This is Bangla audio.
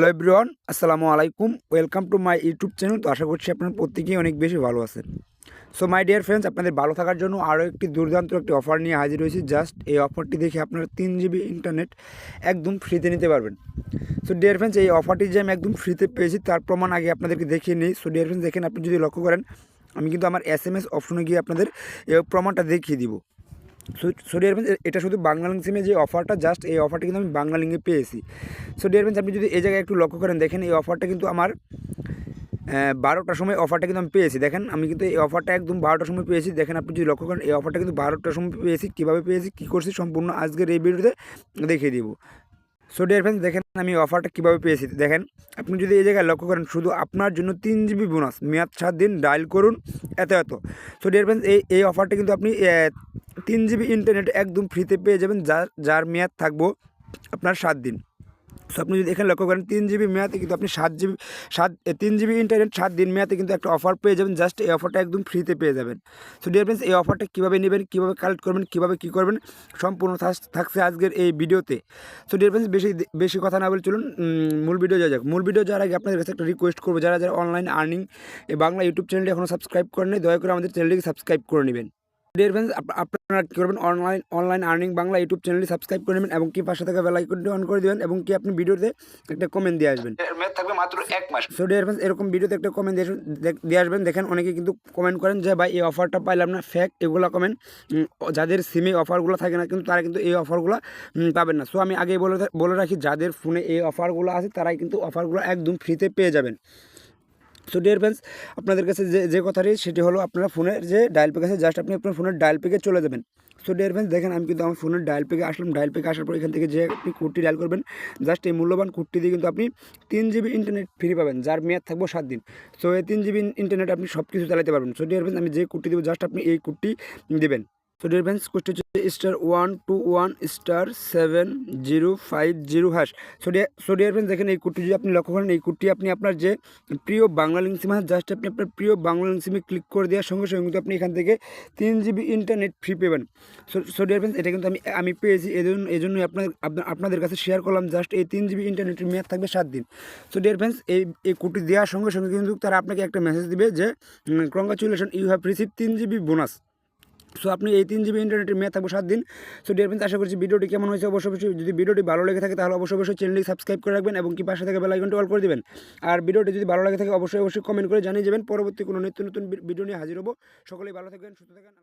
হ্যালো এভরিওয়ান আসসালামু আলাইকুম welcome to my YouTube channel তো আশা করছি আপনার প্রত্যেকেই অনেক বেশি ভালো আছেন। সো মাই ডিয়ার ফ্রেন্ডস আপনাদের ভালো থাকার জন্য আরও একটি দুর্দান্ত একটি অফার নিয়ে হাজির হয়েছি। জাস্ট এই অফারটি দেখে আপনারা তিন জিবি ইন্টারনেট একদম ফ্রিতে নিতে পারবেন। সো ডিয়ার ফ্রেন্ডস এই অফারটি যে আমি একদম ফ্রিতে পেয়েছি, তার প্রমাণ আগে আপনাদেরকে দেখিয়ে নিই। সো ডিয়ার ফ্রেন্ডস দেখেন, আপনি যদি লক্ষ্য করেন, আমি কিন্তু আমার এস এম এস অপশনে গিয়ে আপনাদের এই প্রমাণটা দেখিয়ে দিব। সো ডিয়ার ফ্রেন্ডস এটা শুধু বাংলালিং সিমে যে অফারটা জাস্ট এই অফারটা কিন্তু আমি বাংলালিংয়ে পেয়েছি। সো ডিয়ার ফ্রেন্ডস আপনি যদি এই জায়গায় একটু লক্ষ্য করেন, দেখেন এই অফারটা কিন্তু আমার বারোটার সময় অফারটা কিন্তু আমি পেয়েছি। দেখেন, আমি কিন্তু এই অফারটা একদম বারোটার সময় পেয়েছি। দেখেন, আপনি যদি লক্ষ্য করেন, এই অফারটা কিন্তু বারোটার সময় পেয়েছি। কীভাবে পেয়েছি, কী করছি, সম্পূর্ণ আজকের এই ভিডিওতে দেখিয়ে দিব। সো ডিয়ার ফ্রেন্ডস দেখেন, আমি অফারটা কীভাবে পেয়েছি। দেখেন, আপনি যদি এই জায়গায় লক্ষ্য করেন, শুধু আপনার জন্য তিন জিবি বোনাস মেয়াদ সাত দিন ডায়াল করুন, এত এত। সো ডিয়ার ফ্রেন্ডস এই এই অফারটা কিন্তু আপনি তিন জিবি ইন্টারনেট একদম ফ্রিতে পেয়ে যাবেন, যার যার মেয়াদ থাকব আপনার সাত দিন। সো আপনি যদি এখানে লক্ষ্য করেন, তিন জিবি মেয়াদে কিন্তু আপনি সাত জিবি, সাত তিন জিবি ইন্টারনেট সাত দিন মেয়াদে কিন্তু একটা অফার পেয়ে যাবেন জাস্ট এই অফারটা একদম ফ্রিতে পেয়ে যাবেন। সো ডিয়ার ফ্রেন্ডস এই অফারটা কীভাবে নেবেন, কীভাবে কালেক্ট করবেন, কীভাবে কী করবেন, সম্পূর্ণ থাকছে আজকের এই ভিডিওতে সো ডিয়ার ফ্রেন্ডস বেশি বেশি কথা না বলে চলুন মূল ভিডিও যাওয়া যাক। মূল ভিডিও যাওয়ার আগে আপনাদের কাছে একটা রিকোয়েস্ট করব, যারা যারা অনলাইন আর্নিং বাংলা ইউটিউব চ্যানেলটি এখনও সাবস্ক্রাইব করেন দয়া করে আমাদের চ্যানেলটিকে সাবস্ক্রাইব করে নেবেন। ডিয়ার ফ্রেন্ডস আপনারা কী করবেন? Online online earning Bangla YouTube চ্যানেলটি সাবস্ক্রাইব করে নেবেন এবং কি পাশে থাকা বেল আইকনটি অন করে দেবেন এবং কি আপনি ভিডিওতে একটা কমেন্ট দিয়ে আসবেন। থাকবে মাত্র এক মাস। সো ডিয়ার ফ্রেন্ডস এরকম ভিডিওতে একটা কমেন্ট দিয়ে আসবেন দেখেন অনেকে কিন্তু কমেন্ট করেন যে ভাই এই অফারটা পাইলাম না ফ্যাক এগুলো কমেন্ট যাদের সিমে অফারগুলো থাকে না কিন্তু তারা কিন্তু এই অফারগুলো পাবেন না। সো আমি আগেই বলে বলে রাখি যাদের ফোনে এই অফারগুলো আছে তারাই কিন্তু অফারগুলো একদম ফ্রিতে পেয়ে যাবেন। সো ডিয়ার ফ্রেন্ডস আপনাদের কাছে যে যে কথাটি সেটি হলো আপনারা ফোনের যে ডায়াল পেক আছে জাস্ট আপনি আপনার ফোনের ডায়াল পেকে চলে যাবেন। সো ডিয়ার ফ্রেন্ডস দেখেন আমি কিন্তু আমার ফোনের ডায়াল পেকে আসলাম। ডায়াল পেকে আসার পর এখান থেকে যে আপনি কোডটি ডায়াল করবেন জাস্ট এই মূল্যবান কোডটি দিয়ে কিন্তু আপনি তিন জিবি ইন্টারনেট ফ্রি পাবেন, যার মেয়াদ থাকব সাত দিন। সো এই তিন জিবি ইন্টারনেট আপনি সব কিছু চালাতে পারবেন। সো ডিয়ার ফ্রেন্ডস আমি যে কোডটি দেবো জাস্ট আপনি এই কোডটি দেবেন। সো ডিয়ার ফ্রেন্ডস হচ্ছে star one two one star seven zero five zero hash so dear so dear দেখেন এই কোডটি যদি আপনি লক্ষ্য করেন, এই কোডটি আপনি আপনার যে প্রিয় বাংলা লিঙ্ক সিম জাস্ট আপনি আপনার প্রিয় বাংলা লিঙ্ক সিমে ক্লিক করে দেওয়ার সঙ্গে সঙ্গে কিন্তু আপনি এখান থেকে তিন জিবি ইন্টারনেট ফ্রি পেবেন সো সো ডিয়ার এটা কিন্তু আমি আমি পেয়েছি এই জন্য এই জন্যই আপনাদের আপনা- আপনাদের কাছে শেয়ার করলাম জাস্ট এই তিন জিবি ইন্টারনেটের মেয়াদ থাকবে সাত দিন। সো ডিয়ার এই এই কোডটি দেওয়ার সঙ্গে সঙ্গে কিন্তু তারা আপনাকে একটা মেসেজ দিবে যে কংগ্রাচুলেশন ইউ হ্যাভ রিসিভ তিন জিবি বোনাস সো আপনি এই তিন জিবি ইন্টারনেটের মেয়াদ থাকব সাত দিন। সো ডিয়ার ফ্রেন্ডস আশা করছি ভিডিওটি কেমন হয়েছে অবশ্যই অবশ্যই যদি ভিডিওটি ভালো লেগে থাকে তাহলে অবশ্যই অবশ্যই চ্যানেলটি সাবস্ক্রাইব করে রাখবেন এবং কি পাশে থেকে বেল আইকনটি অল করে দেবেন। আর ভিডিওটি যদি ভালো লাগে থাকে অবশ্যই অবশ্যই কমেন্ট করে জানিয়ে যাবেন। পরবর্তী কোনো নিত্য নতুন ভিডিও নিয়ে হাজির হব। সকলেই ভালো থাকবেন, সুস্থ থাকবেন।